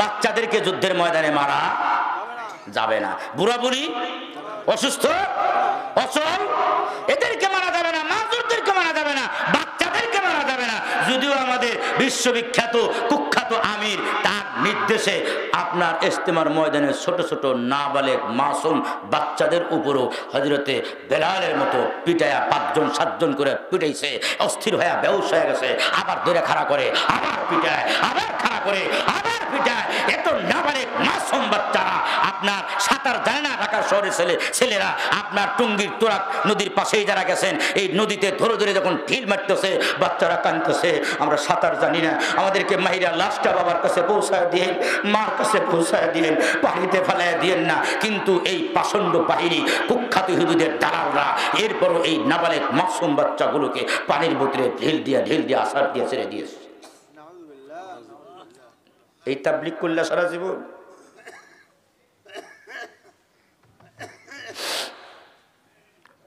বাচ্চাদেরকে যুদ্ধের ময়দানে মারা যাবে না। বুড়া বুড়ি, অসুস্থ, অচল, এদেরকে মারা যাবে না, মাজুরদেরকে মারা যাবে না, বাচ্চাদেরকে মারা যাবে না। যদিও আমাদের বিশ্ববিখ্যাত, কুখ্যাত আমির, তার নির্দেশে আপনার ইস্তেমার ময়দানে ছোট ছোট নাবালেক মাসুম বাচ্চাদের উপরও হজরতে বেলালের মতো পিটায়া পাঁচজন, সাতজন করে পিটাইছে, অস্থির হয়ে বেউস হয়ে গেছে, আবার ধরে খাড়া করে, আবার পিটায়, আবার খাড়া করে, আবার পিটায়। এত নাবালেক মাসুম বাচ্চারা আপনার সাঁতার জানে না ঢাকার শহরের ছেলে, ছেলেরা, আপনার টুঙ্গির তোরাক নদীর পাশেই যারা গেছেন, এই নদীতে ধরে ধরে যখন ঢিল মারতেছে, বাচ্চারা কাঁদতেছে, আমরা সাঁতার জানি না। আমাদেরকে মাহিরা লাশটা বাবার কাছে পৌঁছায় দিয়ে মার কাছে পৌঁছায় দিয়ে পানিতে ফেলায় দিয়েন না। কিন্তু এই পাষণ্ড বাহিনী, কুখ্যাত হিন্দুদের দালালরা, এরপরও এই নাবালেক মাসুম বাচ্চাগুলোকে পানির বোতলে ঢিল দিয়ে ঢিল দিয়ে আসার দিয়ে ছেড়ে দিয়েছে। এই তাবলিক করলে সারা জীবন।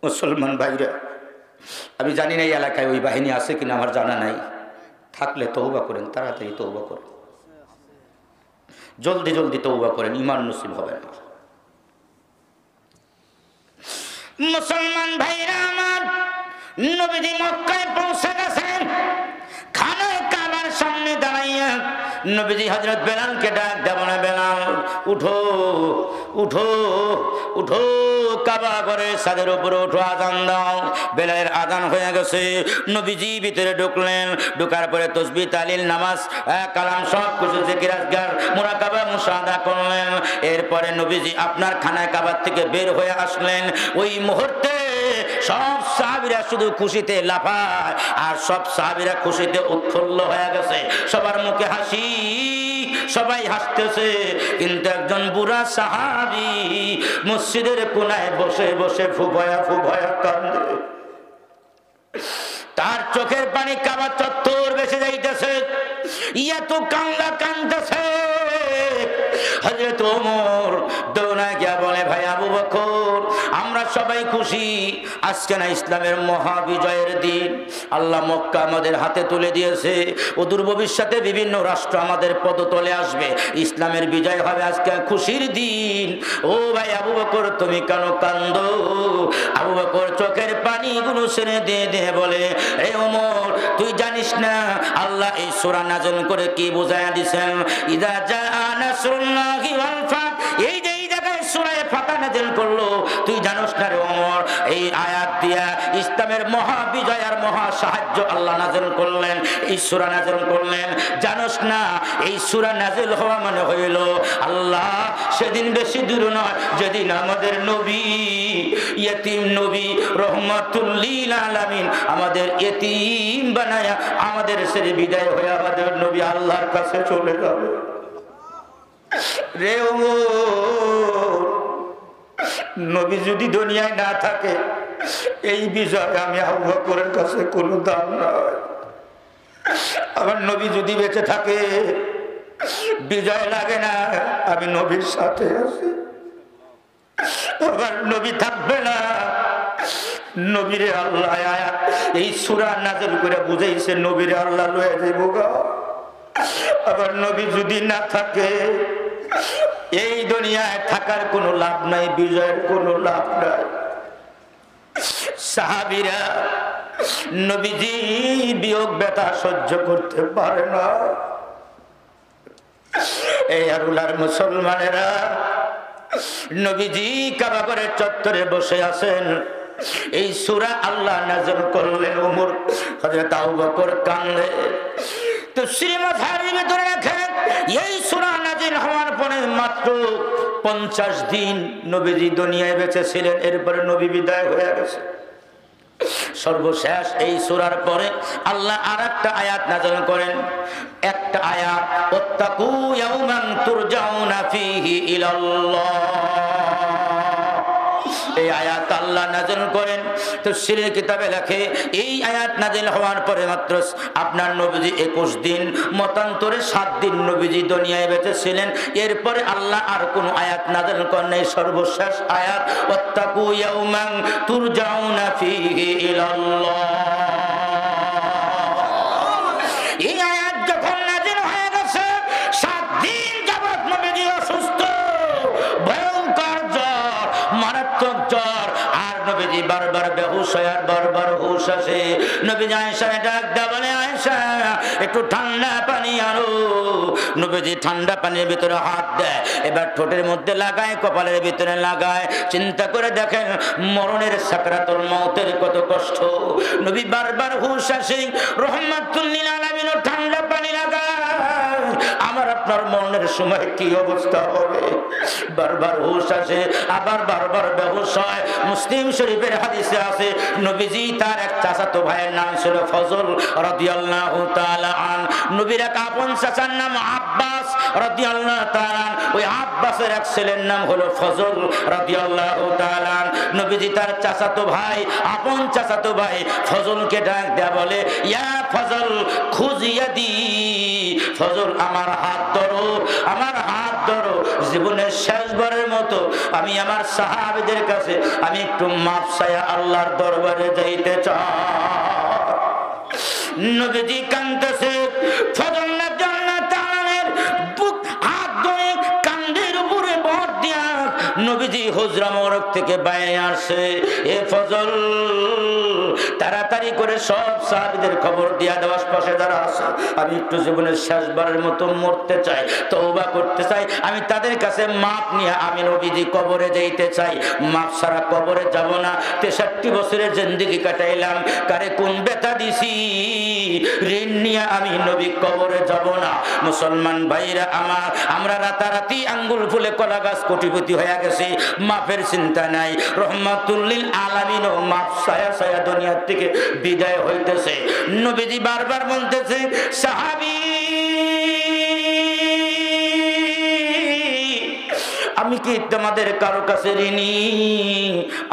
মুসলমান ভাইরা, আমি জানি না এই এলাকায় ওই বাহিনী আছে কিনা, আমার জানা নাই। থাকলে তৌবা করেন, তাড়াতাড়ি তৌবা করেন। জলদি জলদি তৌবা করেন ইমান নসিব হবে না। মুসলমান ভাইরা আমার, নবীজি মক্কায় পৌঁছে গেছেন। খানায় কাবার সামনে দাঁড়াইয়া নবীজি হজরত বেলালকে ডাক দেব না বেলাল, উঠো উঠো উঠো, কাবা করে সাদের উপরে উঠো, আজান দাও। বেলালের আজান হয়ে গেছে। নবীজি ভিতরে ঢুকলেন। ঢুকার পরে তসবি, তালিল, নামাজ কালাম, সব কিছু জিকির, আজগার, মুরাকাবা মুসাদা করলেন। এরপরে নবীজি আপনার খানায় কাবার থেকে বের হয়ে আসলেন। ওই মুহূর্তে সব সাহাবিরা শুধু খুশিতে লাফায়, আর সব সাহাবিরা খুশিতে উৎফুল্ল হয়ে গেছে। সবার মুখে হাসি, সবাই হাসতেছে। কিন্তু একজন বুড়া সাহাবি মসজিদের কোনায় বসে বসে ফুভয়া ফুভয়া কান্দে তার চোখের পানি কাবা চত্বর বেসে যাইতেছে। ইয়া তো কান্দা কান্দতেছে। হজরত ওমর দৌড়া গিয়া বলে, ভাই আবু বকর আমরা সবাই খুশি। আজকে না ইসলামের মহাবিজয়ের দিন। আল্লাহ মক্কা আমাদের হাতে তুলে দিয়েছে। অদূর ভবিষ্যতে বিভিন্ন রাষ্ট্র আমাদের পদতলে আসবে। ইসলামের বিজয় হবে আজকে খুশির দিন। ও ভাই আবু বকর, তুমি কেন কান্দ আবু বকর চোখের পানিগুলো ছেড়ে দিয়ে দিয়ে বলে, এ ওমর, তুই জানিস না, আল্লাহ এই সূরা নাযিল করে কি বোঝায় দিছেন? ইদা জা নাসরুল্লাহি ওয়াল নাযিল করল। তুই জানোস না রে ওমর এই আয়াত দিয়া ইসলামের মহা বিজয় আর মহা সাহায্য আল্লাহ নাযিল করলেন এই সূরা নাযিল করলেন। জানোস না এই সূরা নাযিল হওয়া মানে হইল আল্লাহ সেদিন বেশি দূর নয় যেদিন আমাদের নবী ইয়তিম নবী রহমাতুল্লিল আলামিন আমাদের ইয়তিম বানায়া আমাদের সেরে বিদায় হয়ে আমাদের নবী আল্লাহর কাছে চলে যাবে। রে ওমর, নবী যদি দুনিয়ায় না থাকে, এই বিষয়ে আমি আবু বকরের কাছে কোনো দাম নয়। আমার নবী যদি বেঁচে থাকে, বিজয় লাগে না, আমি নবীর সাথে আছি। আমার নবী থাকবে না। নবীরে আল্লাহ এই সুরা নাজল করে বুঝাইছে, নবীরে আল্লাহ লয়ে যাইব আবার নবী যদি না থাকে এই দুনিয়ায় থাকার কোনো লাভ নাই, বিজয়ের কোনো লাভ নাই। সাহাবিরা নবীজি বিয়োগ ব্যথা সহ্য করতে পারে না। এই আরুলার মুসলমানেরা নবীজি কাবাগরের চত্বরে বসে আছেন। এই সুরা আল্লাহ নাজর করলেন উমর হযরত আবু বকর তো ভিতরে রাখেন এই সুরা নাজিল হওয়ার পরে মাত্র পঞ্চাশ দিন নবীজি দুনিয়ায় বেঁচে ছিলেন এরপরে নবী বিদায় হয়ে গেছে। সর্বশেষ এই সুরার পরে আল্লাহ আর একটা আয়াত নাজল করেন। একটা আয়াত ইলাল্লাহ। এই আয়াত আল্লাহ নাজল করেন। তো সিরের কিতাবে লেখে, এই আয়াত নাজিল হওয়ার পরে মাত্র আপনার নবীজি একুশ দিন, মতান্তরে সাত দিন নবীজি দুনিয়ায় বেঁচেছিলেন। এরপরে আল্লাহ আর কোনো আয়াত নাজেল করেন এই সর্বশেষ আয়াত ওত্তাকু ইয়াউমান তুরজাউনা ফিগে ইলাল্লাহ। নবীজি বারবার বেহুশ হয় আর বারবার হুশ আসে। নবীজি আয়েশা ডাক দা, বলে, আয়েশা, একটু ঠান্ডা পানি আনো। নবীজি ঠান্ডা পানির ভিতরে হাত দেয় এবার ঠোঁটের মধ্যে লাগায়, কপালের ভিতরে লাগায়। চিন্তা করে দেখেন, মরণের সাকরাতুল মৌতের কত কষ্ট। নবী বারবার হুশ আসে রহমাতুল্লিল আলামিনও ঠান্ডা পানি লাগায়। আমার আপনার মরণের সময় কি অবস্থা হবে? বারবার হুশ আসে, আবার বারবার হয়। মুসলিম শরীফের হাদিসে আছে, নবীজি তার এক চাচাতো ভাইয়ের নাম ছিল ফজল রাদিয়াল্লাহু তাআলা নবীর এক আপন চাচার নাম আব্বাস রাদিয়াল্লাহু তাআলা ওই আব্বাসের এক ছেলের নাম হলো ফজল রাদিয়াল্লাহু তাআলা নবীজি তার চাচাতো ভাই, আপন চাচাতো ভাই ফজলকে ডাক দেয়া বলে, ইয়া ফজল, খুঁজিয়া দি ফজল আমার হাত ধরো, আমার হাত ধরো। জীবনের শেষবারের মতো আমি আমার সাহাবিদের কাছে আমি একটু মাপ চাইয়া আল্লাহর দরবারে যাইতে চাই। নবীজি কান্দছে ফজল নবীজি হুজরা মোরক থেকে বাইরে আসে। এ ফজল, তাড়াতাড়ি করে সব সাহাবিদের খবর দিয়া দেওয়ার পাশে যারা আছে, আমি একটু জীবনের শেষবারের মতো মরতে চাই তৌবা করতে চাই, আমি তাদের কাছে মাপ নিয়ে আমি নবীজি কবরে যাইতে চাই। মাপ ছাড়া কবরে যাব না। তেষট্টি বছরের জিন্দিগি কাটাইলাম, কারে কোন বেতা দিছি? ঋণ নিয়ে আমি নবী কবরে যাব না। মুসলমান ভাইরা আমার, আমরা রাতারাতি আঙ্গুল ফুলে কলা গাছ কোটিপতি হয়ে গেছি। মাপের চিন্তা নাই। রহমাতুল্লিল আলামিন ও মাফ সায়া সায়া দুনিয়ার থেকে বিদায় হইতেছে। নবীজি বারবার বলতেছে, সাহাবী আমি কি তোমাদের কারও কাছে ঋণী?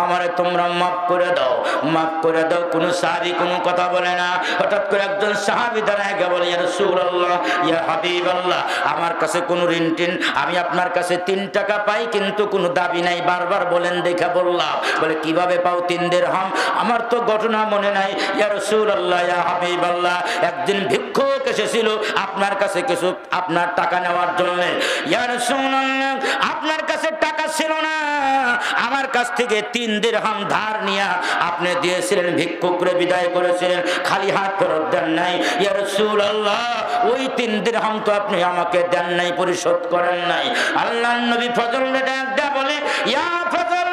আমারে তোমরা মাফ করে দাও। মাফ করে দাও, কোনো সাহাবি কোনো কথা বলে না। হঠাৎ করে একজন সাহাবি দাঁড়ায় গে বলে, ইয়া রাসূলুল্লাহ, ইয়া হাবিবাল্লাহ, আমার কাছে কোনো ঋণ টিন, আমি আপনার কাছে তিন টাকা পাই, কিন্তু কোনো দাবি নাই। বারবার বলেন দেখা বললাম। বলে, কীভাবে পাও তিন হাম আমার তো ঘটনা মনে নাই। ইয়া রাসূলুল্লাহ, ইয়া হাবিবাল্লাহ, একদিন ভিক্ষুক এসেছিল আপনার কাছে কিছু, আপনার টাকা নেওয়ার জন্য। ইয়া রাসূলুল্লাহ, আপনার কাছে টাকা ছিল না। আমার কাছ থেকে তিন হাম ধার নিয়া আপনি দিয়েছিলেন, ভিক্ষুকরে বিদায় করেছিলেন, খালি হাত ফেরত দেন নাই। ইয়া রাসূলুল্লাহ, ওই তিন হাম তো আপনি আমাকে দেন নাই, পরিশোধ করেন নাই। আল্লাহ নবী ফজল বলে, ইয়া ফজল,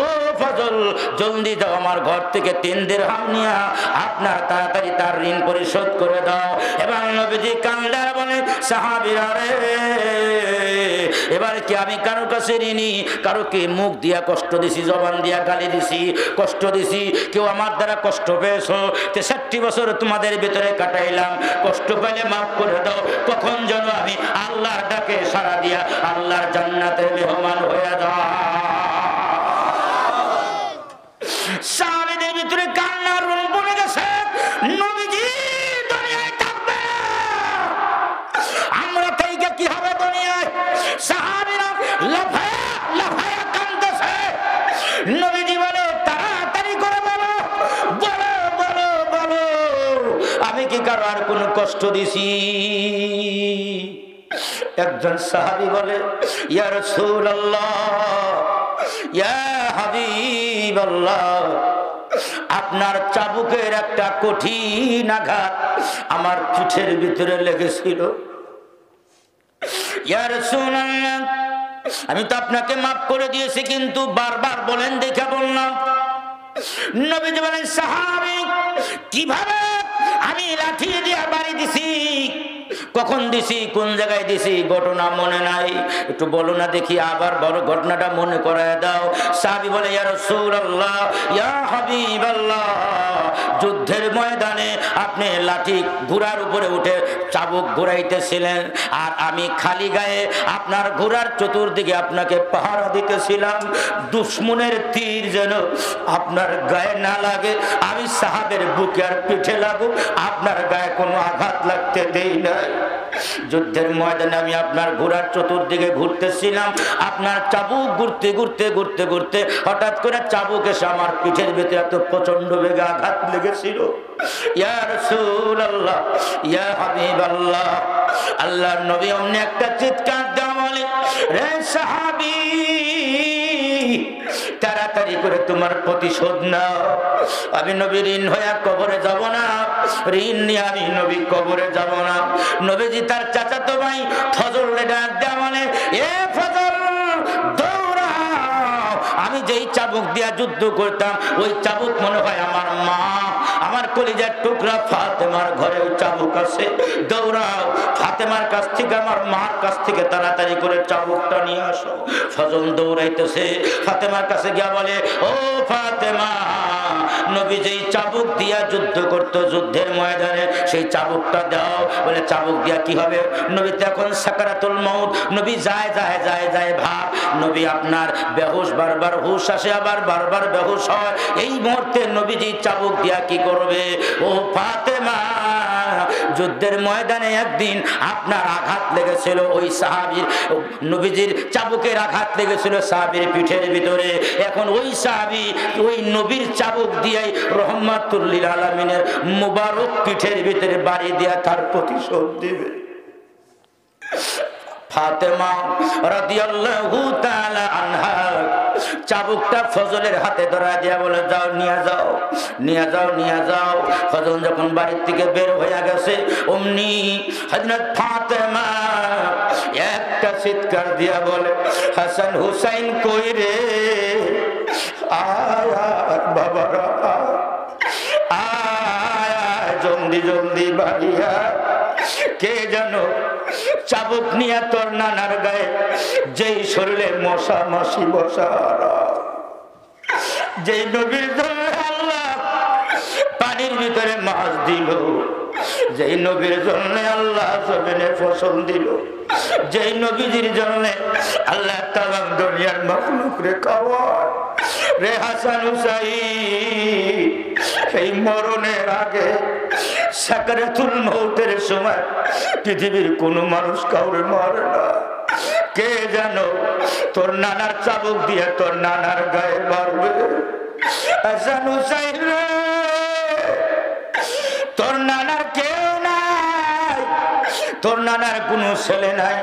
ও ফজল, জলদি দাও আমার ঘর থেকে তিন হাম নিয়ে, আপনার তাড়াতাড়ি তার ঋণ পরিশোধ করে দাও। এবার নবীজি কান্দার বলে, সাহাবিরা রে এবার কি আমি কারও কাছে ঋণী? কারও কি মুখ দিয়া কষ্ট দিছি, জবান দিয়া গালি দিছি? কষ্ট দিছি, কেউ আমার দ্বারা কষ্ট পেয়েছ? তেষট্টি বছর তোমাদের ভিতরে কাটাইলাম। কষ্ট পাইলে মাফ করে দাও। কখন যেন আমি আল্লাহর ডাকে সারা দিয়া আল্লাহর জান্নাতের মেহমান হয়ে যাও সাহাবিদের ভিতরে কান্নার রুম পড়ে গেছে। কষ্ট দিছি। একজন সাহাবি বলে, ইয়া রাসূলুল্লাহ, ইয়া হাবিবাল্লাহ, আপনার চাবুকের একটা কঠিন আঘাত আমার পিঠের ভিতরে লেগেছিল। আমি তো আপনাকে মাফ করে দিয়েছি, কিন্তু বারবার বলেন, দেখে বললাম, নবীজি বলেন, সাহাবী, কীভাবে আমি লাঠি দিয়া বাড়ি দিছি। কখন দিছি, কোন জায়গায় দিছি, ঘটনা মনে নাই। একটু বলো না দেখি, আবার বড় ঘটনাটা মনে করায় দাও। সাবি বলে, ইয়া রাসূলুল্লাহ, ইয়া হাবিবাল্লাহ। যুদ্ধের ময়দানে আপনি লাঠি ঘোড়ার উপরে উঠে চাবুক ঘুরাইতেছিলেন। আর আমি খালি গায়ে আপনার ঘোড়ার চতুর্দিকে আপনাকে পাহারা দিতেছিলাম। দুশ্মনের তীর যেন আপনার গায়ে না লাগে। আমি সাহাবের বুকে আর পিঠে লাগুক। আপনার গায়ে কোনো আঘাত লাগতে দেই নাই। যুদ্ধের ময়দানে আমি আপনার ঘোড়ার চতুর্দিকে ঘুরতেছিলাম। আপনার চাবুক ঘুরতে ঘুরতে ঘুরতে ঘুরতে হঠাৎ করে চাবুক এসে আমার পিঠের ভিতরে এত প্রচণ্ড বেগে আঘাত লেগেছিল। অমনি একটা চিৎকার দেওয়া বলে, রে সাহাবী তাড়াতাড়ি করে তোমার প্রতিশোধ নাও। আমি নবী ঋণ হইয়া কবরে যাব না। ঋণ নিয়ে আমি নবী কবরে যাব না। নবীজি তার চাচাতো ভাই ফজল ডাক দেওয়া মানে এ ফজল যেই চাবুক দিয়া যুদ্ধ করতাম, ওই চাবুক মনে হয় আমার মা। আমার কলিজার টুকরা ফাতেমার ঘরে ওই চাবুক আছে। দৌড়াও, ফাতেমার কাছ থেকে, আমার মার কাছ থেকে তাড়াতাড়ি করে চাবুকটা নিয়ে আসো। ফজল দৌড়াইতেছে। ফাতেমার কাছে গিয়া বলে, ও ফাতেমা নবী যেই চাবুক দিয়া যুদ্ধ করত যুদ্ধের ময়দানে, সেই চাবুকটা দাও। বলে, চাবুক দিয়া কি হবে? নবী তখন সাকারাতুল মৌত নবী যায় যায় যায় যায়, ভাব। নবী আপনার বেহুশ, বারবার হুশ আসে, আবার বারবার বেহুশ হয়। এই মুহূর্তে নবী যেই চাবুক দিয়া কি করবে? ও ফাতেমা! যুদ্ধের ময়দানে একদিন আপনার আঘাত লেগেছিল, ওই সাহাবির, নবীজির চাবুকের আঘাত লেগেছিল সাহাবির পিঠের ভিতরে। এখন ওই সাহাবি ওই নবীর চাবুক দিয়েই রহমাতুল্লিল আলমিনের মুবারক পিঠের ভিতরে বাড়ি দিয়া তার প্রতিশোধ দিবে। ফাতেমা রাদিয়াল্লাহু তাআলা আনহা চাবুকটা ফজলের হাতে ধরা দিয়া বলে, যাও, নিয়ে যাও নিয়ে যাও নিয়ে যাও। ফজল যখন বাড়ির থেকে বের হয়ে গেছে, অমনি ফাতেমা একটা চিৎকার দিয়া বলে, হাসান হুসাইন কই রে? আয় বাবারা, আয় জলদি জলদি বাড়িয়া কে জানো চাবুক নিয়ে তোর নানার গায়ে, যেই শরীরে মশা মাসি বসা যেই নবীর আল্লাহ পানির ভিতরে মাছ দিল যেই নবীর জন্য আল্লাহ জমিনে ফসল দিল, যেই নবীজির জন্য আল্লাহ তালাম দুনিয়ার মখলুক রে খাওয়ায় রে হাসান হুসাই সেই মরণের আগে সাকারাতুল মৌতের সময় পৃথিবীর কোনো মানুষ কাউরে মারে না। কে জানো তোর নানার চাবুক দিয়ে তোর নানার গায়ে মারবে? হাসান হুসাইন রে! তোর নানার কেউ নাই। তোর নানার কোনো ছেলে নাই।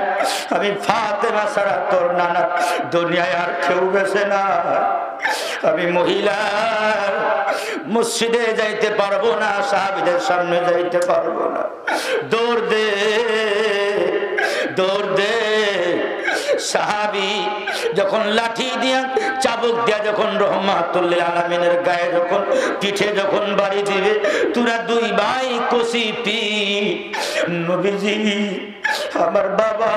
আমি ফাতেমা ছাড়া তোর নানা দুনিয়ায় আর কেউ গেছে না। আমি মহিলা, মসজিদে যাইতে পারব না, সাহাবিদের সামনে যাইতে পারব না। দৌড় দে দৌড় দে। সাহাবি যখন লাঠি দিয়া, চাবুক দিয়া যখন রহমাতুল্লিল আলমিনের গায়ে যখন পিঠে যখন বাড়ি দিবে, তোরা দুই ভাই কষি পি নবীজি, আমার বাবা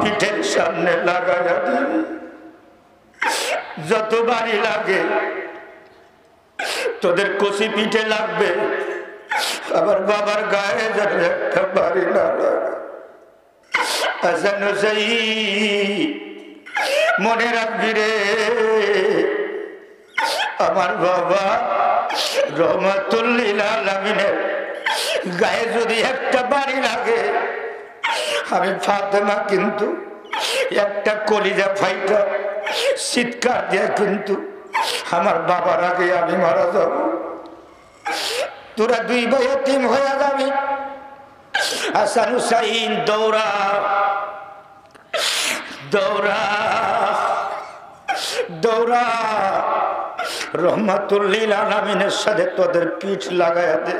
পিঠের সামনে লাগাইয়া দিবে যত বাড়ি লাগে, তোদের কষি পিঠে লাগবে। আবার বাবার গায়ে যেন একটা বাড়ি না লাগে। হাসান মনে রাখবি রে। আমার বাবা রহমাতুল্লিল আলমিনের গায়ে যদি একটা বাড়ি লাগে, আমি ফাতেমা কিন্তু, একটা কলিজা ফাইটা চিৎকার দিয়ে কিন্তু আমার বাবার আগে আমি মারা যাব। তোরা দুই ভাই তিন হয়ে যাবি। হাসান হুসাইন দৌড়া দৌড়া দৌড়া। রহমাতুল্লিল আলমিনের সাথে তোদের পিঠ লাগাইয়া দে।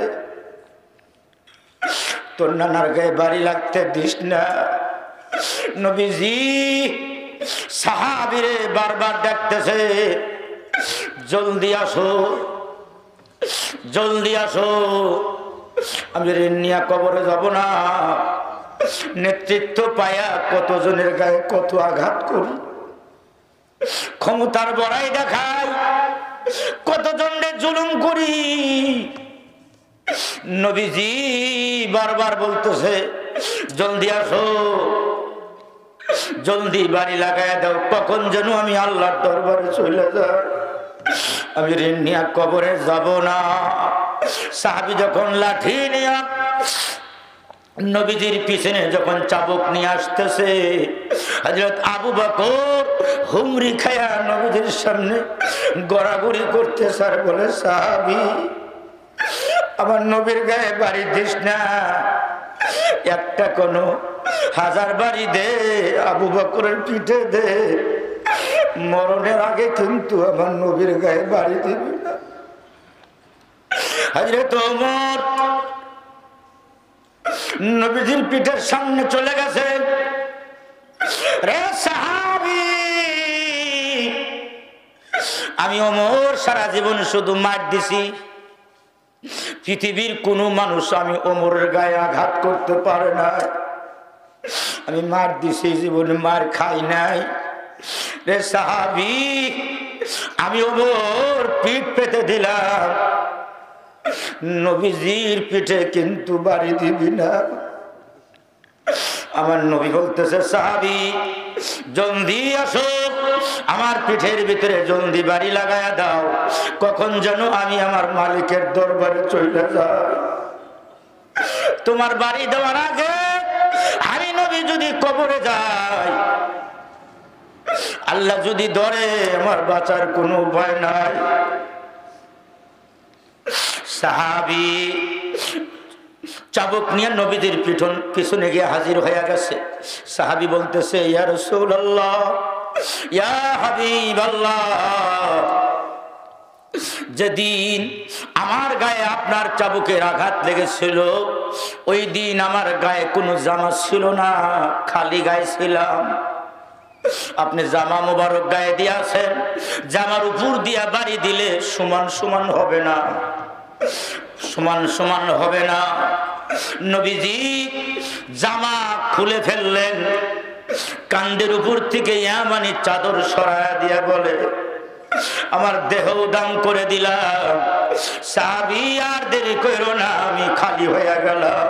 তোর নানার গায়ে বাড়ি লাগতে দিস না। নবীজি, সাহাবিরে বারবার দেখতেছে জলদি আসো জলদি আসো। আমি ঋণ নিয়ে কবরে যাব না। নেতৃত্ব পায়া কতজনের গায়ে কত আঘাত করি? ক্ষমতার বড়াই দেখাই কতজনে জুলুম করি? নবীজি বারবার বলতেছে, জলদি আসো, জলদি বাড়ি লাগাই দাও, কখন যেন আমি আল্লাহর দরবারে চলে যাই। আমি ঋণ নিয়ে কবরে যাব না। সাহাবি যখন লাঠি নিয়ে নবীজির পিছনে যখন চাবুক নিয়ে আসতেছে হজরত আবু বকর হুমরি খায়া নবীজির সামনে গড়াগড়ি করতে স্যার বলে, সাহাবি, আমার নবীর গায়ে বাড়ি দিস না। একটা কোনো হাজার বাড়ি দে, আবু বকরের পিঠে দে। মরণের আগে কিন্তু আমার নবীর গায়ে বাড়ি দিবি না। হজরত নবীজির পিঠের সামনে চলে গেছে। রে সাহাবি, আমি ওমর সারা জীবন শুধু মার দিছি। পৃথিবীর কোনো মানুষ আমি ওমরের গায়ে আঘাত করতে পারে না। আমি মার দিছি, জীবনে মার খাই নাই। রে সাহাবি, আমি ওমর পিঠ পেতে দিলাম। নবীজির পিঠে কিন্তু বাড়ি দিবি না। আমার নবী বলতেছে, সাহাবি, জলদি আসো। আমার পিঠের ভিতরে জলদি বাড়ি লাগায়া দাও। কখন যেন আমি আমার মালিকের দরবারে চলে যাই। তোমার বাড়ি দেওয়ার আগে আমি নবী যদি কবরে যাই আল্লাহ যদি ধরে, আমার বাঁচার কোনো উপায় নাই। সাহাবি, চাবুক নিয়ে নবীদের পিঠন পিছনে গিয়ে হাজির হয়ে গেছে। সাহাবি বলতেছে, ইয়া রাসূলুল্লাহ, ইয়া হাবিবাল্লাহ, যেদিন আমার গায়ে আপনার চাবুকের আঘাত লেগেছিল, ওই দিন আমার গায়ে কোনো জামা ছিল না, খালি গায়ে ছিলাম। আপনি জামা মোবারক গায়ে দিয়েছেন, জামার উপর দিয়া বাড়ি দিলে সমান সমান হবে না। সমান সমান হবে না। নবীজি জামা খুলে ফেললেন, কান্দের উপর থেকে ইয়ামানি চাদর সরায়া দিয়া বলে, আমার দেহ দাম করে দিলাম সাবি আর দেরি করো না, আমি খালি হয়ে গেলাম।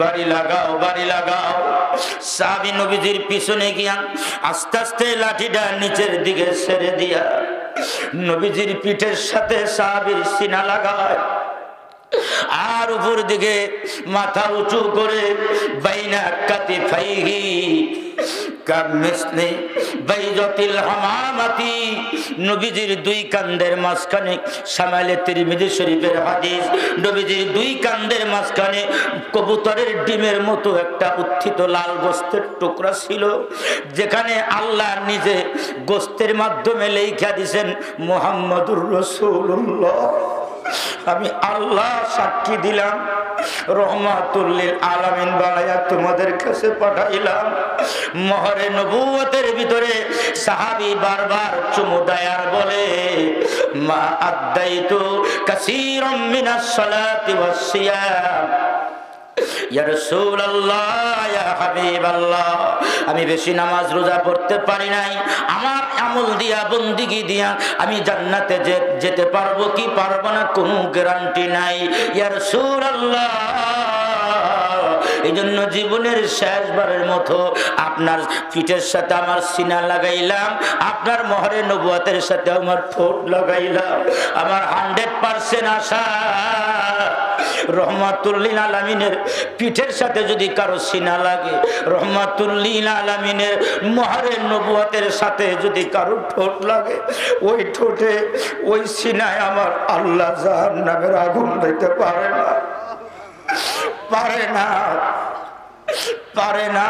বাড়ি লাগাও বাড়ি লাগাও। সাবি নবীজির পিছনে গিয়া আস্তে আস্তে লাঠিটা নিচের দিকে ছেড়ে দিয়া নবীজির পিঠের সাথে সাহাবির সিনা লাগায়। আর উপর দিকে মাথা উঁচু করে বাইনা কাতি ফাইহি শরীফের হাদিস। দুই কান্দের মাঝখানে কবুতরের ডিমের মতো একটা উত্থিত লাল গোস্তের টুকরা ছিল, যেখানে আল্লাহ নিজে গোস্তের মাধ্যমে লেখা দিছেন, মোহাম্মদুর রসুল্লাহ আমি আল্লাহ সাক্ষী দিলাম। রহমাতুল্লিল আলামিন বানাইয়া তোমাদের কাছে পাঠাইলাম। মহরে নবুয়তের ভিতরে সাহাবি বারবার চুমু দায়ার বলে, মা আদাইতু কাসীরাম মিনাস সালাতি ওয়াস সিয়াম ইয়া রাসূলুল্লাহ ইয়া হাবিবাল্লাহ আমি বেশি নামাজ রোজা পড়তে পারি নাই। আমার আমল দিয়া, বন্দিগি দিয়া আমি জান্নাতে যেতে পারব কি পারব না কোনো গ্যারান্টি নাই। ইয়ার সুর আল্লাহ এই জন্য জীবনের শেষবারের মতো আপনার পিঠের সাথে আমার সিনা লাগাইলাম, আপনার মহরে নবুয়াতের সাথে আমার ঠোঁট লাগাইলাম, আমার হান্ড্রেড পার্সেন্ট আশা রহমাতুল্লিন আলমিনের পিঠের সাথে যদি কারও সিনা লাগে রহমাতুল্লিন আলমিনের মহারের নবুয়াতের সাথে যদি কারও ঠোঁট লাগে, ওই ঠোঁটে, ওই সিনায় আমার আল্লাহ জাহান নামের আগুন দিতে পারে না। পারে না পারে না।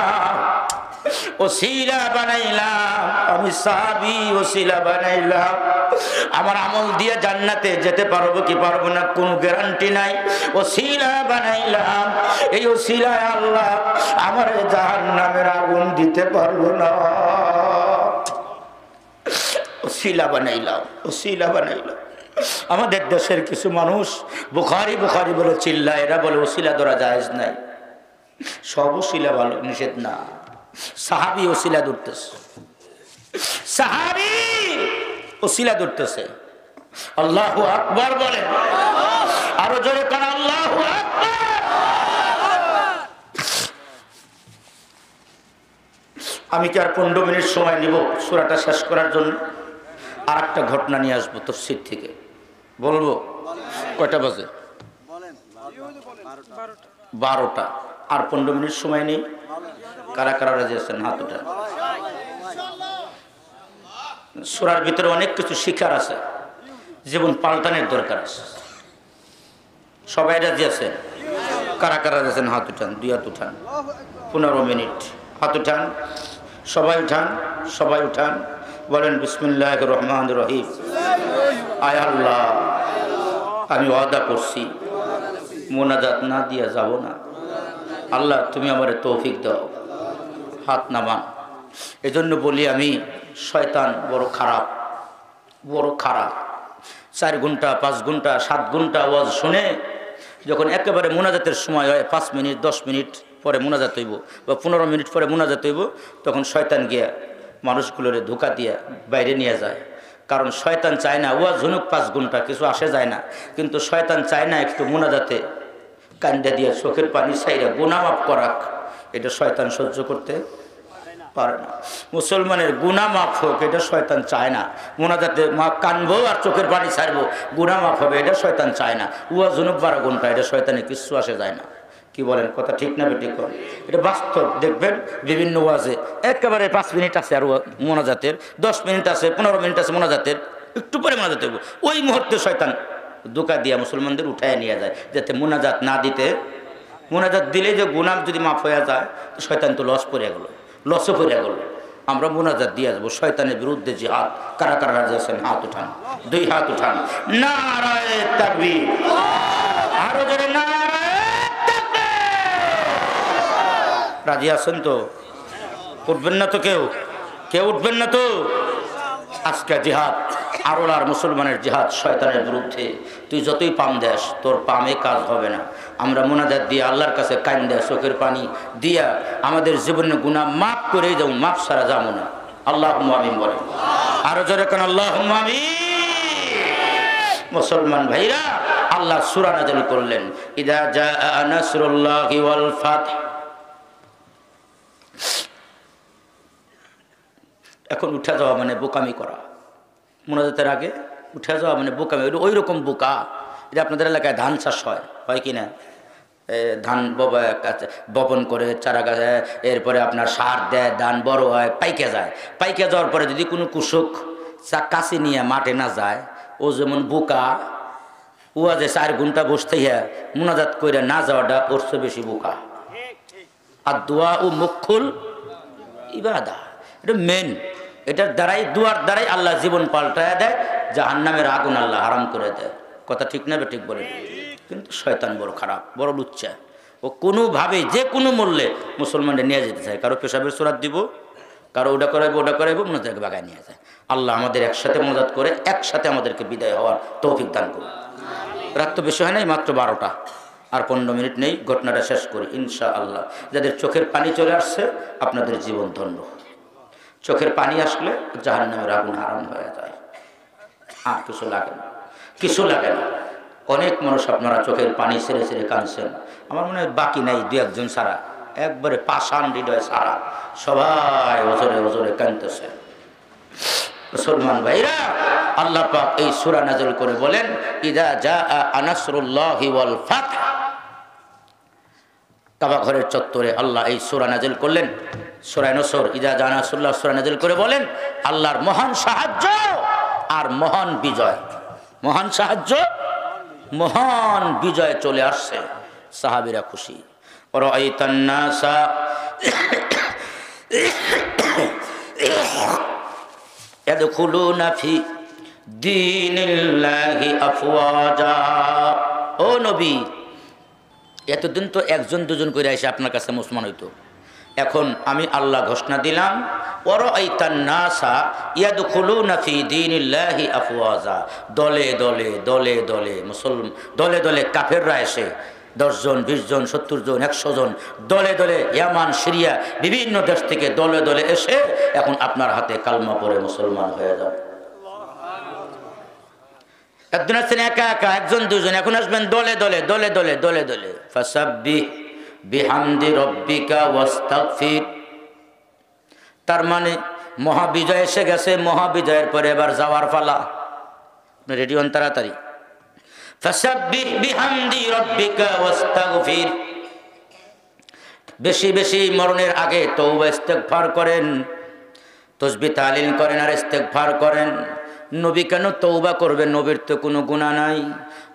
ওসিলা বানাইলাম, আমি সাহাবি ওসিলা বানাইলাম। আমার আমল দিয়ে জান্নাতে যেতে পারব কি পারব না, কোনো গ্যারান্টি নাই। ওসিলা বানাইলাম, এই ওসিলায় আল্লাহ আমার জাহান নামের আগুন দিতে পারব না। ওসিলা বানাইলাম ওসিলা বানাইলাম। আমাদের দেশের কিছু মানুষ বুখারি বুখারি বলে চিল্লা এরা বলে ওসিলা ধরা জায়েজ নাই। সব ওসিলা ভালো, নিষেধ না। সাহাবি ওসিলা ধরতেছে। সাহাবি ওসিলা ধরতেছে। আল্লাহ আকবর বলেন। আরও জোরে কান, আল্লাহ আমি কি আর পনেরো মিনিট সময় নিব সুরাটা শেষ করার জন্য? আর একটা ঘটনা নিয়ে আসব তফসির থেকে। বলব? কয়টা বাজে? বারোটা। আর পনেরো মিনিট সময় নেই। কারা কারা রাজি আছেন? হাত উঠা সুরার ভিতরে অনেক কিছু শিকার আছে। জীবন পাল্টানোর দরকার আছে। সবাই রাজি আছেন? কারা কারা রাজি আছেন? হাত উঠান দুই হাত উঠান। পনেরো মিনিট। হাত উঠান। সবাই উঠান সবাই উঠান। বলেন বিসমুল্লাহ রহমান রহিম। আয় আল্লাহ। আমি ওয়াদা করছি। মোনাজাত না দিয়া যাব না। আল্লাহ, তুমি আমার তৌফিক দাও। হাত নামান। এজন্য বলি আমি, শয়তান বড় খারাপ বড় খারাপ। চার ঘণ্টা, পাঁচ ঘণ্টা, সাত ঘণ্টা আওয়াজ শুনে যখন একেবারে মোনাজাতের সময় হয়, পাঁচ মিনিট, দশ মিনিট পরে মোনাজাত হইব বা পনেরো মিনিট পরে মোনাজাত হইব, তখন শয়তান গিয়া মানুষগুলোরে ধোকা দিয়া বাইরে নিয়ে যায়। কারণ শয়তান চায় না ওয়াজ ঝুনুক পাঁচ ঘণ্টা, কিছু আসে যায় না। কিন্তু শয়তান চায় না একটু মোনাজাতে কান্দা দিয়ে চোখের পানি চাইরা গুনামাপ করাক, এটা শয়তান সহ্য করতে পারে না। মুসলমানের গুনা মাফ হোক, এটা শয়তান চায় না। মোনাজাতে মা কানবো আর চোখের পানি ছাড়বো গুনা মাফ হবে, এটা শয়তান চায় না। উয়া জনুক বারো ঘণ্টা, এটা শয়তানের কিচ্ছু আসে যায় না। কি বলেন, কথা ঠিক না বেঠিক কর এটা বাস্তব, দেখবেন বিভিন্ন ওয়াজে, একেবারে পাঁচ মিনিট আছে আর মোনাজাতের, দশ মিনিট আছে, পনেরো মিনিট আছে মোনাজাতের, একটু পরে মোনাজাত ওই মুহূর্তে শয়তান দোকা দিয়া মুসলমানদের উঠায় নিয়ে যায়, যাতে মোনাজাত না দিতে। মোনাজাত দিলে যে গুনাম যদি মাফ হয়ে যায় শয়তান তো লস পড়ে গেল লসও পড়ে গেল। আমরা মোনাজাত দিয়ে আসব, শয়তানের বিরুদ্ধে যে হাত কারা কারা রাজা আছেন? হাত উঠান, দুই হাত উঠান। রাজি আছেন তো? উঠবেন না তো কেউ? কেউ উঠবেন না তো? আজকে জিহাদ। আরোলার মুসলমানের জিহাদ শয়তানের বিরুদ্ধে। তুই যতই পাম দেস, তোর পামে কাজ হবে না। আমরা মোনাজাত দিয়ে আল্লাহর কাছে কান দেয়, চোখের পানি দিয়া আমাদের জীবনে গুণা মাফ করে যাও মাফ সারা যাব না। আল্লাহ আমিন বলে আরও জোরে কেন আল্লাহ মুসলমান ভাইরা, আল্লাহ সুরা নাজল করলেন। ইদা এখন উঠে যাওয়া মানে বোকামি করা। মোনাজাতের আগে উঠে যাওয়া মানে বোকা ওই- রকম বোকা, এটা আপনাদের এলাকায় ধান চাষ হয় হয় কি না? ধান বপন করে, চারা গাছে এরপরে আপনার সার দেয়, ধান বড় হয়, পাইকে যায়। পাইকে যাওয়ার পরে যদি কোনো কুশক চা কাছে নিয়ে মাঠে না যায়, ও যেমন বোকা উয়া যে চার ঘণ্টা বসতে হইয়া মোনাজাত করে না যাওয়াটা ওর চেয়ে বেশি বোকা। আর দোয়া ও মুখুল ইবাদা, এটা মেন এটার দ্বারাই, দুয়ার দ্বারাই আল্লাহ জীবন পাল্টায় দেয়, জাহান্নামের আগুন আল্লাহ হারাম করে দেয়। কথা ঠিক না ঠিক বলে? কিন্তু শয়তান বড় খারাপ, বড় লুচ্চা। ও কোনোভাবে, যে কোনো মূল্যে মুসলমানদের নিয়ে যেতে চায়। কারও পেশাবের সুরাত দিব, কারও ওটা করাইবো ওটা করাইবো মনে থেকে বাগায় নিয়ে যায়। আল্লাহ আমাদের একসাথে মদত করে, একসাথে আমাদেরকে বিদায় হওয়ার তৌফিক দান করুন। রাত তো বেশি হয় নাই, মাত্র বারোটা। আর পনেরো মিনিট নেই, ঘটনাটা শেষ করি ইনশা আল্লাহ যাদের চোখের পানি চলে আসছে, আপনাদের জীবন ধন্য। চোখের পানি আসলে জাহান নামের আগুন হারাম হয়ে যায়। আর কিছু লাগে না। কিছু লাগে না। অনেক মানুষ আপনারা চোখের পানি ছেড়ে ছেড়ে কাঁদছেন। আমার মনে হয় বাকি নাই দু একজন সারা একবারে পাষাণ হৃদয় সারা সবাই ওজরে ওজরে কাঁদতেছে। মুসলমান ভাইরা, আল্লাহ পাক এই সুরা নাজল করে বলেন, ইদা জা আনাসরুল্লাহি ওয়াল ফাতহ। কাবা ঘরের চত্বরে আল্লাহ এই সূরা নাযিল করলেন। সূরা নসর ইদা জা আনাসরুল্লাহ সূরা নাযিল করে বলেন আল্লাহর মহান সাহায্য আর মহান বিজয় মহান সাহায্য মহান বিজয় চলে আসছে সাহাবীরা খুশি রাআইতান নাসা يدخلون في دين الله أفواجا ও নবী এতদিন তো একজন দুজন করে এসে আপনার কাছে মুসলমান হইতো এখন আমি আল্লাহ ঘোষণা দিলাম দলে দলে দলে দলে মুসলমান, দলে দলে কাফেররা এসে দশজন বিশ জন, সত্তর জন, একশো জন, দলে দলে ইয়ামান, সিরিয়া বিভিন্ন দেশ থেকে দলে দলে এসে এখন আপনার হাতে কালমা পরে মুসলমান হয়ে যাবে। একজন আসছেন একা একা, একজন, দুজন, এখন আসবেন দলে দলে দলে দলে দলে দলে। ফাসাব্বি বিহামদি রব্বিকা ওয়াস্তাগফির। তার মানে মহাবিজয় এসে গেছে, মহাবিজয়ের পরে এবার যাওয়ার পালা। রেডি হন তাড়াতাড়ি? বেশি বেশি মরণের আগে তৌবা ইস্তেগফার করেন, তসবি তালিল করেন আর ইস্তেগফার করেন। নবী কেন তৌবা করবে নবীর তো কোনো গুণা নাই।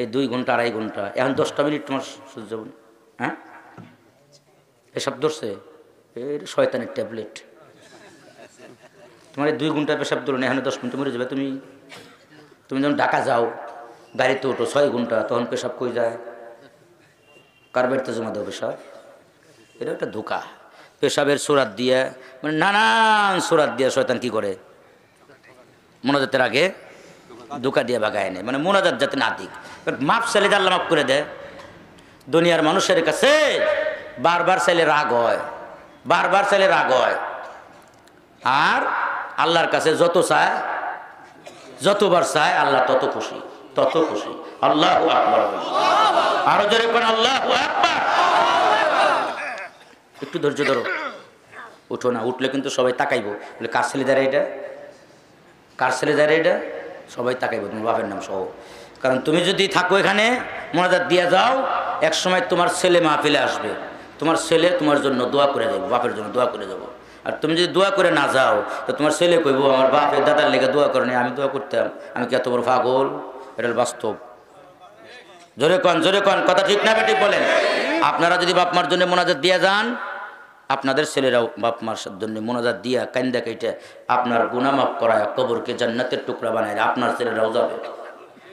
এই দুই ঘণ্টা, আড়াই ঘণ্টা। এখন দশটা মিনিট তোমার না। হ্যাঁ? এসব ধরছে। এর শয়তানের ট্যাবলেট। তোমার দুই ঘণ্টা পেশাব ধরো না, এখানে দশ মিনিট মরে যাবে। তুমি তুমি যখন ঢাকা যাও, গাড়িতে ওঠো ছয় ঘণ্টা, তখন পেশাব কই যায়? কার বাড়িতে জমা দেবো পেশাব? এটা একটা ধোকা। পেশাবের সুরাত দিয়ে মানে নানান সুরাত দিয়ে শয়তান কি করে? মোনাজাতের আগে ধোকা দিয়ে বাগায় নেয়। মানে মোনাজাত যাতে না দিক। মাপ চাইলে আল্লাহ মাফ করে দেয়। দুনিয়ার মানুষের কাছে বারবার চাইলে রাগ হয়। বারবার চাইলে রাগ হয়। আর আল্লাহর কাছে যত চায়, যতবার চায়, আল্লাহ তত খুশি। তত খুশি। আল্লাহ আরও জোরে আল্লাহ একটু ধৈর্য ধরো। উঠো না, উঠলে কিন্তু সবাই তাকাইবো। বলে, কার ছেলে দাঁড়ায় এটা কার ছেলে দাঁড়ায় এটা সবাই তাকাইবো, তোমার বাপের নাম সহ। কারণ তুমি যদি থাকো এখানে, মোনাজাত দিয়ে যাও, এক সময় তোমার ছেলে মাহফিলে আসবে। তোমার ছেলে তোমার জন্য দোয়া করে যাব বাপের জন্য দোয়া করে যাব। আর তুমি যদি দোয়া করে না যাও, তো তোমার ছেলে কইবো, আমার বাপের দাদার লেগে দোয়া করে আমি দোয়া করতাম। আমি কি এত বড় পাগল? এটা বাস্তব। জোরে কন জোরে কন, কথা ঠিক না বেঠিক বলেন। আপনারা যদি বাপ মার জন্য মোনাজাত দিয়ে যান আপনাদের ছেলেরাও বাপ মার জন্য মোনাজাত দিয়া কান্দা কেটে আপনার গুনামাপ করায়, কবরকে জান্নাতের টুকরা বানায়, আপনার ছেলেরাও যাবে।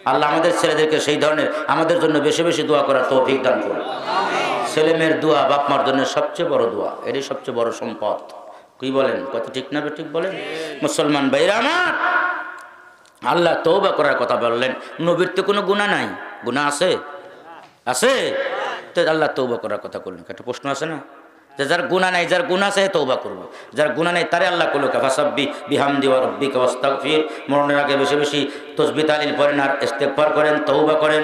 আল্লাহ আমাদের ছেলেদেরকে সেই ধরনের আমাদের জন্য বেশি বেশি দোয়া করার তৌফিক দান করুন। ছেলে মেয়ের দোয়া বাপ মার জন্য সবচেয়ে বড় দোয়া, এটাই সবচেয়ে বড় সম্পদ। কি বলেন? কত ঠিক না ঠিক বলেন? মুসলমান ভাইরা আমার, আল্লাহ তৌবা করার কথা বললেন, নবীর তো কোনো গুণা নাই। গুণা আছে? আছে? তো আল্লাহ তৌবা করার কথা করলেন একটা প্রশ্ন আছে না? যে যার গুণা নাই, যার গুণা আছে তৌবা করব। যার গুণা নেই তারে আল্লাহ করল কাফাসাব্বি বিহাম দিওয়া রব্বি কাস্তাগফির মরণের আগে বেশি বেশি তসবি তালিল পড়েন আর ইস্তেগফার করেন তৌবা করেন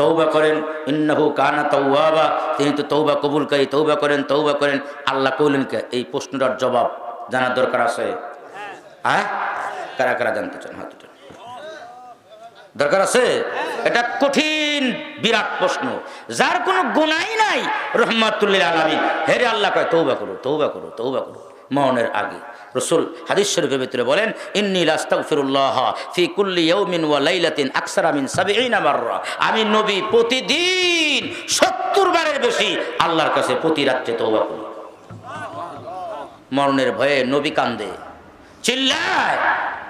তৌবা করেন। ইন্নাহু কানা তৌবাবা তিনি তো তৌবা কবুলকারী তৌবা করেন তৌবা করেন। আল্লাহ কইলেন কে? এই প্রশ্নটার জবাব জানার দরকার আছে? হ্যাঁ? কারা কারা জানতে চান? হাত দরকার আছে? এটা কঠিন। বিরাট প্রশ্ন। যার কোনো গুণাই নাই, রহমাতুল্লিল আলমী হেরে আল্লাহ কয় তৌবা করো তৌবা করো তৌবা করো। মরণের আগে। রসুল হাদিস শরীফের ভিতরে বলেন, ইন্নি আস্তাগফিরুল্লাহ ফি কুল্লি ইয়াউমিন ওয়া লাইলাতিন আকসারা মিন সাবঈনা মাররা। আমি নবী প্রতিদিন 70 বারের বেশি আল্লাহর কাছে প্রতি রাত্রে তৌবা করি। মরণের ভয়ে নবী কান্দে, চিল্লায়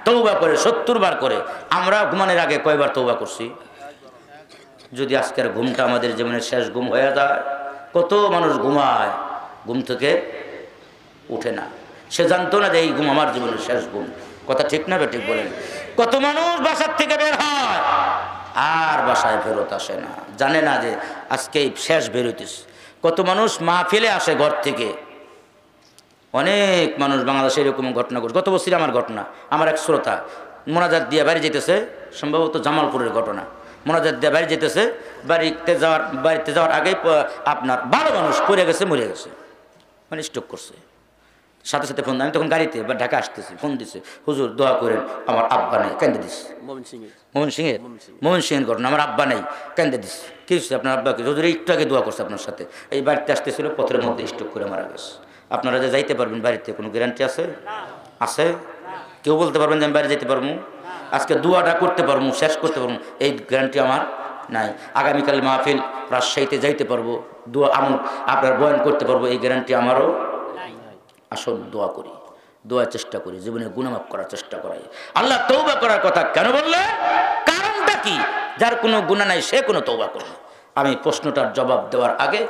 তৌবা করে সত্তর বার করে। আমরা ঘুমানোর আগে কয়বার তৌবা করছি? যদি আজকের ঘুমটা আমাদের জীবনের শেষ ঘুম হয়ে যায়, কত মানুষ ঘুমায়, ঘুম থেকে উঠে না। সে জানতো না যে এই ঘুম আমার জীবনের শেষ ঘুম। কথা ঠিক না ঠিক বলেন? কত মানুষ বাসার থেকে বের হয়, আর বাসায় ফেরত আসে না। জানে না যে আজকে শেষ বেরোতেছে কত মানুষ মা ফেলে আসে ঘর থেকে। অনেক মানুষ বাংলাদেশে এরকম ঘটনা ঘটে। গত বছর আমার ঘটনা? আমার এক শ্রোতা, মোনাজাত দিয়ে বাড়ি যেতেছে সম্ভবত জামালপুরের ঘটনা। মোনাজাত দিয়ে বাড়ি যেতেছে বাড়িতে যাওয়ার বাড়িতে যাওয়ার আগেই আপনার বারো মানুষ পড়ে গেছে মরে গেছে। মানে স্ট্রোক করছে। সাথে সাথে ফোন আমি তখন গাড়িতে বা ঢাকা আসতেছি ফোন দিছে হুজুর দোয়া করেন আমার আব্বা নেই কেন্দ্রে দিস মোহন সিংয়ের। মোহন সিংয়ের? ঘটনা আমার আব্বা নেই কেন্দ্রে দিস কি হচ্ছে আপনার আব্বাকে? হুজুর একটু আগে দোয়া করছে আপনার সাথে। এই বাড়িতে আসতেছিল পথের মধ্যে স্ট্রোক করে মারা গেছে। আপনারা যে যাইতে পারবেন বাড়িতে কোনো গ্যারান্টি আছে? আছে? কেউ বলতে পারবেন যে আমি বাড়ি যেতে পারব? আজকে দুয়াটা করতে পারব শেষ করতে পারব এই গ্যারান্টি আমার নাই। আগামীকাল মাহফিল রাজশাহীতে যাইতে পারব দোয়া আমল আপনার বয়ান করতে পারব এই গ্যারান্টি আমারও আসল দোয়া করি দোয়ার চেষ্টা করি জীবনে গুণমাপ করার চেষ্টা করাই। আল্লাহ তৌবা করার কথা কেন বললে? কারণটা কি? যার কোনো গুণা নাই সে কোনো তৌবা করবে আমি প্রশ্নটার জবাব দেওয়ার আগে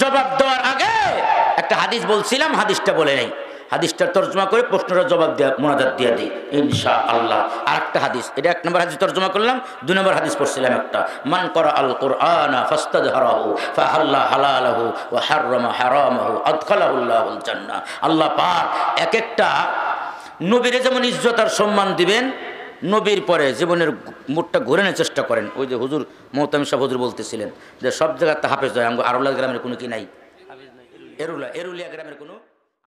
জবাব দেওয়ার আগে একটা হাদিস বলছিলাম হাদিসটা বলে নেই। হাদিসটার তর্জমা করে প্রশ্নটার জবাব দেওয়া মোনাজাত দিয়ে দিই ইনশা আল্লাহ আর একটা হাদিস, এটা এক নম্বর হাদিস তর্জমা করলাম, দুই নম্বর হাদিস পড়ছিলাম একটা। মান করা আল কোরআনা ফাস্তাদ হারাহু ফাহাল্লা হালালাহু ও হাররামা হারামাহু আদখালাহুল্লাহুল জান্নাহ। আল্লাহ পাক এক একটা নবীরে যেমন ইজ্জত আর সম্মান দিবেন, নবীর পরে জীবনের মুখটা ঘুরে নেওয়ার চেষ্টা করেন। ওই যে হুজুর মোহতামি সাহ হুজুর বলতেছিলেন যে, সব জায়গাতে হাফেজ হয় আরোলা গ্রামের কোনো কি নাই, এরুলা, এরুলিয়া গ্রামের কোনো